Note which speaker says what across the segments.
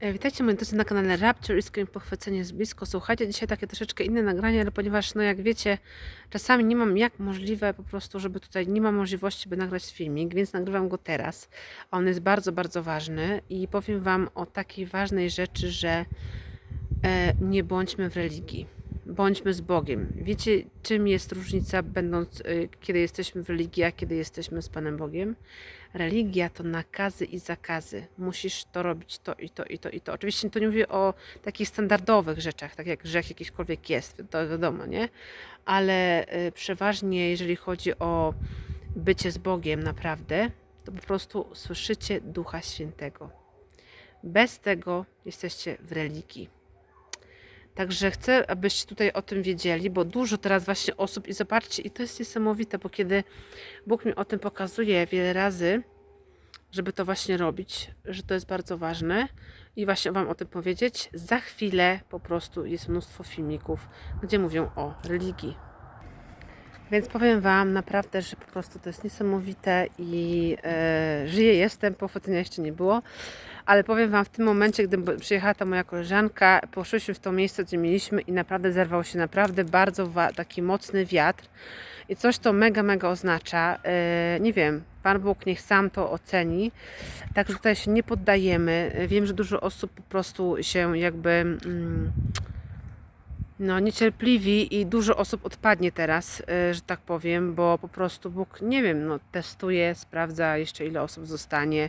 Speaker 1: E, Witajcie moi drodzy na kanale Rapture i Pochwycenie z blisko. Słuchajcie, dzisiaj takie troszeczkę inne nagranie, ale ponieważ, no jak wiecie, czasami nie mam jak możliwe po prostu, żeby tutaj nie ma możliwości, by nagrać filmik, więc nagrywam go teraz. On jest bardzo, bardzo ważny i powiem Wam o takiej ważnej rzeczy, że e, nie bądźmy w religii. Bądźmy z Bogiem. Wiecie, czym jest różnica, będąc, e, kiedy jesteśmy w religii, a kiedy jesteśmy z Panem Bogiem? Religia to nakazy i zakazy. Musisz to robić, to i to i to i to. Oczywiście to nie mówię o takich standardowych rzeczach, tak jak grzech jakiśkolwiek jest, to wiadomo, nie? Ale y, przeważnie, jeżeli chodzi o bycie z Bogiem naprawdę, to po prostu słyszycie Ducha Świętego. Bez tego jesteście w religii. Także chcę, abyście tutaj o tym wiedzieli, bo dużo teraz właśnie osób i zobaczcie, i to jest niesamowite, bo kiedy Bóg mi o tym pokazuje wiele razy, żeby to właśnie robić, że to jest bardzo ważne i właśnie Wam o tym powiedzieć. Za chwilę po prostu jest mnóstwo filmików, gdzie mówią o religii. Więc powiem Wam naprawdę, że po prostu to jest niesamowite i e, żyję jestem, pochwycenia jeszcze nie było, ale powiem Wam w tym momencie, gdy przyjechała ta moja koleżanka, poszliśmy w to miejsce, gdzie mieliśmy i naprawdę zerwał się naprawdę bardzo taki mocny wiatr i coś to mega, mega oznacza. E, nie wiem, Pan Bóg niech sam to oceni. Także tutaj się nie poddajemy. Wiem, że dużo osób po prostu się jakby... Mm, no, niecierpliwi i dużo osób odpadnie teraz, y, że tak powiem, bo po prostu Bóg, nie wiem, no, testuje, sprawdza jeszcze ile osób zostanie,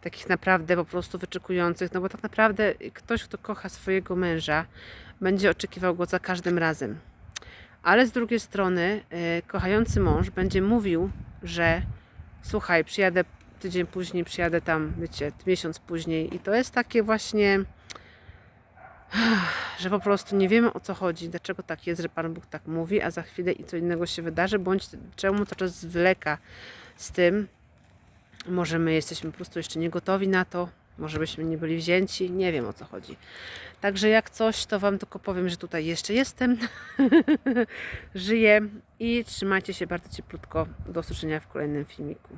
Speaker 1: takich naprawdę po prostu wyczekujących, no bo tak naprawdę ktoś, kto kocha swojego męża, będzie oczekiwał go za każdym razem. Ale z drugiej strony, y, kochający mąż będzie mówił, że słuchaj, przyjadę tydzień później, przyjadę tam, wiecie, miesiąc później i to jest takie właśnie że po prostu nie wiemy o co chodzi, dlaczego tak jest, że Pan Bóg tak mówi, a za chwilę i co innego się wydarzy, bądź czemu to czas zwleka z tym. Może my jesteśmy po prostu jeszcze nie gotowi na to, może byśmy nie byli wzięci, nie wiem o co chodzi. Także jak coś, to Wam tylko powiem, że tutaj jeszcze jestem, żyję i trzymajcie się bardzo cieplutko. Do usłyszenia w kolejnym filmiku.